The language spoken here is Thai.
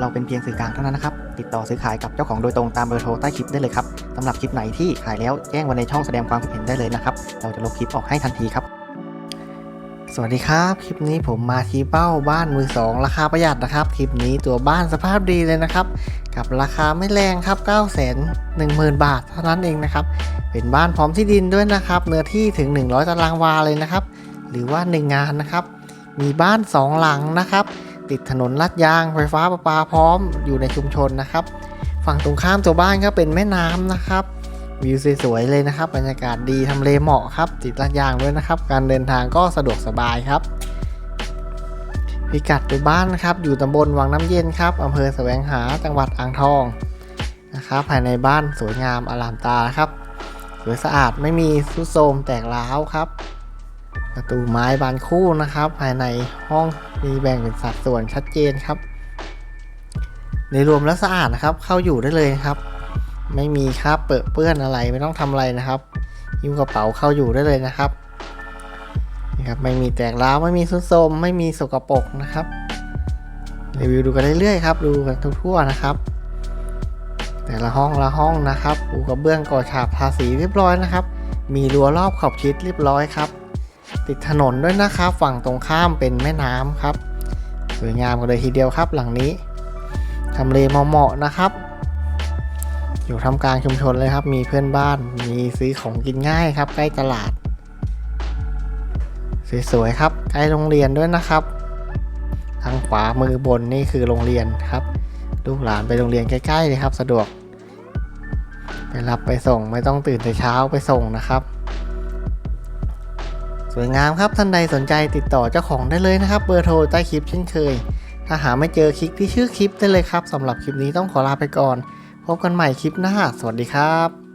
เราเป็นเพียงสื่อกลางเท่านั้นนะครับ ติดต่อซื้อขายกับเจ้าของโดยตรงตามเบอร์โทรใต้คลิปได้เลยครับสำหรับคลิปไหนที่ขายแล้วแจ้งไว้ในช่องแสดงความคิดเห็นได้เลยนะครับ เราจะลบคลิปออกให้ทันทีครับ สวัสดีครับ คลิปนี้ผมมาที่เป้าบ้านมือสองราคาประหยัดนะครับ คลิปนี้ตัวบ้านสภาพดีเลยนะครับ กับราคาไม่แรงครับ9 1 0 0 0 0 บาทเท่านั้นเองนะครับ เป็นบ้านพร้อมที่ดินด้วยนะครับ เนื้อที่ถึง 100 ตารางวาเลยนะครับ หรือว่า 1 งานนะครับ มีบ้าน 2 หลังนะครับ ติดถนนลาดยางไฟฟ้าประปาพร้อมอยู่ในชุมชนนะครับ ฝั่งตรงข้ามตัวบ้านก็เป็นแม่น้ำนะครับ วิวสวยๆเลยนะครับ บรรยากาศดีทำเลเหมาะครับ ติดลาดยางด้วยนะครับ การเดินทางก็สะดวกสบายครับ พิกัดตัวบ้านนะครับ อยู่ตำบลวังน้ำเย็นครับอำเภอแสวงหาจังหวัดอ่างทองนะครับภายในบ้านสวยงามอลามตาครับสวยสะอาดไม่มีซุดโทมแตกร้าวครับ ประตูไม้บานคู่นะครับ ภายในห้องมีแบ่งเป็นสัดส่วนชัดเจนครับ ในรวมแล้วสะอาดนะครับ เข้าอยู่ได้เลยครับ ไม่มีคราบเปื้อนเปื้อนอะไรไม่ต้องทำอะไรนะครับยิ้วกระเป๋าเข้าอยู่ได้เลยนะครับนี่ครับไม่มีแตกร้าวไม่มีซุดโทมไม่มีสกปรกนะครับรีวิวดูกันเรื่อยๆครับดูกันทั่วๆนะครับ แต่ละห้องละห้องนะครับปูกระเบื้องก่อฉาบทาสีเรียบร้อยนะครับ มีรั้วรอบขอบชิดเรียบร้อยครับ ติดถนนด้วยนะครับ ฝั่งตรงข้ามเป็นแม่น้ำครับ สวยงามกันเลยทีเดียวครับหลังนี้ทำเลเหมาะๆนะครับ อยู่ทำกลางชุมชนเลยครับ มีเพื่อนบ้าน มีซื้อของกินง่ายครับ ใกล้ตลาด สวยๆครับ ใกล้โรงเรียนด้วยนะครับ ทางขวามือบนนี่คือโรงเรียนครับ ลูกหลานไปโรงเรียนใกล้ๆเลยครับ สะดวก ไปรับไปส่งไม่ต้องตื่นแต่เช้าไปส่งนะครับ สวยงามครับท่านใดสนใจติดต่อเจ้าของได้เลยนะครับ เบอร์โทรใต้คลิปเช่นเคย ถ้าหาไม่เจอคลิกที่ชื่อคลิปได้เลยครับสำหรับคลิปนี้ต้องขอลาไปก่อน พบกันใหม่คลิปหน้า สวัสดีครับ